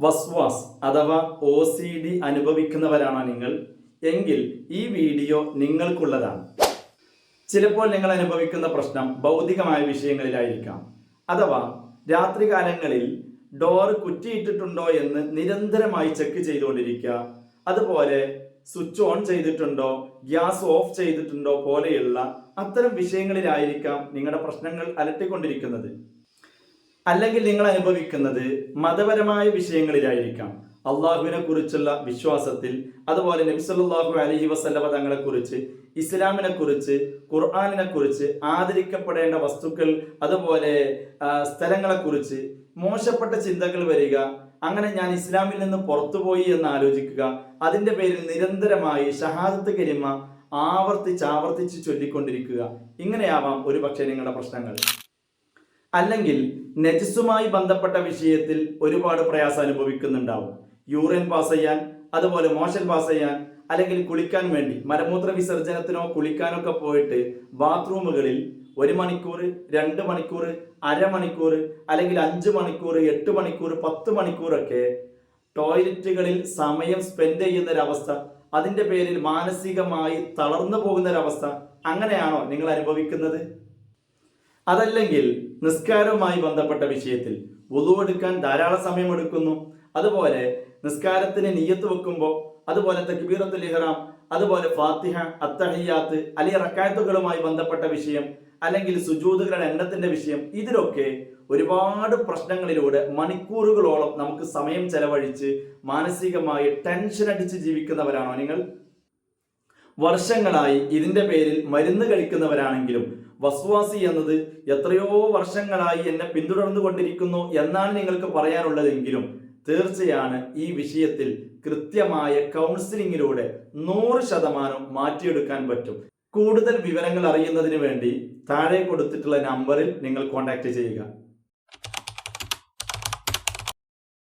വസ്വാസ് അഥവാ O C D അനുഭവിക്കുന്നവരാണോ നിങ്ങൾ? എങ്കിൽ ഈ വീഡിയോ നിങ്ങൾക്കുള്ളതാണ്. ചിലപ്പോൾ നിങ്ങൾ അനുഭവിക്കുന്ന പ്രശ്നം ഭൗതികമായ വിഷയങ്ങളിലായിരിക്കാം. അഥവാ രാത്രികാലങ്ങളിൽ ഡോർ കുറ്റിയിട്ടിട്ടുണ്ടോ എന്ന് നിരന്തരമായി ചെക്ക് ചെയ്തുകൊണ്ടിരിക്കുക. അതുപോലെ സ്വിച്ച് ഓൺ ചെയ്തിട്ടുണ്ടോ ഗ്യാസ് ഓഫ് ചെയ്തിട്ടുണ്ടോ പോലെയുള്ള അത്തരം വിഷയങ്ങളിലായിരിക്കാം നിങ്ങളുടെ പ്രശ്നങ്ങൾ അലട്ടിക്കൊണ്ടിരിക്കുന്നത്. അല്ലെങ്കിൽ നിങ്ങൾ അനുഭവിക്കുന്നത് മതപരമായ വിഷയങ്ങളിലായിരിക്കാം. അള്ളാഹുവിനെ കുറിച്ചുള്ള വിശ്വാസത്തിൽ അതുപോലെ നബിസല്ലാഹു അലഹി വസല്ലമ തങ്ങളെ കുറിച്ച് ഇസ്ലാമിനെ കുറിച്ച് ഖുർആാനിനെ കുറിച്ച് ആദരിക്കപ്പെടേണ്ട വസ്തുക്കൾ അതുപോലെ സ്ഥലങ്ങളെ കുറിച്ച് മോശപ്പെട്ട ചിന്തകൾ വരിക അങ്ങനെ ഞാൻ ഇസ്ലാമിൽ നിന്ന് പുറത്തുപോയി എന്ന് ആലോചിക്കുക അതിന്റെ പേരിൽ നിരന്തരമായി ഷഹാദത്ത് കരിമ ആവർത്തിച്ച് ആവർത്തിച്ച് ചൊല്ലിക്കൊണ്ടിരിക്കുക. ഇങ്ങനെയാവാം ഒരു പക്ഷേ നിങ്ങളുടെ പ്രശ്നങ്ങൾ. അല്ലെങ്കിൽ നജസുമായി ബന്ധപ്പെട്ട വിഷയത്തിൽ ഒരുപാട് പ്രയാസം അനുഭവിക്കുന്നുണ്ടാവും. യൂറിൻ പാസ് ചെയ്യാൻ അതുപോലെ മോഷൻ പാസ് ചെയ്യാൻ അല്ലെങ്കിൽ കുളിക്കാൻ വേണ്ടി മലമൂത്ര വിസർജനത്തിനോ കുളിക്കാനോ ഒക്കെ പോയിട്ട് ബാത്റൂമുകളിൽ ഒരു മണിക്കൂർ രണ്ട് മണിക്കൂർ അരമണിക്കൂർ അല്ലെങ്കിൽ അഞ്ച് മണിക്കൂർ എട്ട് മണിക്കൂർ പത്ത് മണിക്കൂറൊക്കെ ടോയ്ലറ്റുകളിൽ സമയം സ്പെൻഡ് ചെയ്യുന്ന ഒരവസ്ഥ അതിന്റെ പേരിൽ മാനസികമായി തളർന്നു പോകുന്ന ഒരവസ്ഥ അങ്ങനെയാണോ നിങ്ങൾ അനുഭവിക്കുന്നത്? അതല്ലെങ്കിൽ നിസ്കാരവുമായി ബന്ധപ്പെട്ട വിഷയത്തിൽ വുളു എടുക്കാൻ ധാരാളം സമയമെടുക്കുന്നു. അതുപോലെ നിസ്കാരത്തിന് നീയത്ത് വെക്കുമ്പോൾ അതുപോലെ തക്ബീറത്തുൽ ഇഹ്റാം അതുപോലെ ഫാത്തിഹ അത്തഹിയാത്ത് അല്ലെങ്കിൽ റക്കായത്തുകളുമായി ബന്ധപ്പെട്ട വിഷയം അല്ലെങ്കിൽ സുജൂതുകളുടെ എണ്ണത്തിന്റെ വിഷയം ഇതിലൊക്കെ ഒരുപാട് പ്രശ്നങ്ങളിലൂടെ മണിക്കൂറുകളോളം നമുക്ക് സമയം ചെലവഴിച്ച് മാനസികമായി ടെൻഷൻ അടിച്ച് ജീവിക്കുന്നവരാണോ നിങ്ങൾ? വർഷങ്ങളായി ഇതിന്റെ പേരിൽ മരുന്ന് കഴിക്കുന്നവരാണെങ്കിലും വസ്വാസി എന്നത് എത്രയോ വർഷങ്ങളായി എന്നെ പിന്തുടർന്നു കൊണ്ടിരിക്കുന്നു എന്നാണ് നിങ്ങൾക്ക് പറയാനുള്ളതെങ്കിലും തീർച്ചയാണ് ഈ വിഷയത്തിൽ കൃത്യമായ കൗൺസിലിങ്ങിലൂടെ നൂറ് ശതമാനം മാറ്റിയെടുക്കാൻ പറ്റും. കൂടുതൽ വിവരങ്ങൾ അറിയുന്നതിന് വേണ്ടി താഴെ കൊടുത്തിട്ടുള്ള നമ്പറിൽ നിങ്ങൾ കോൺടാക്ട് ചെയ്യുക.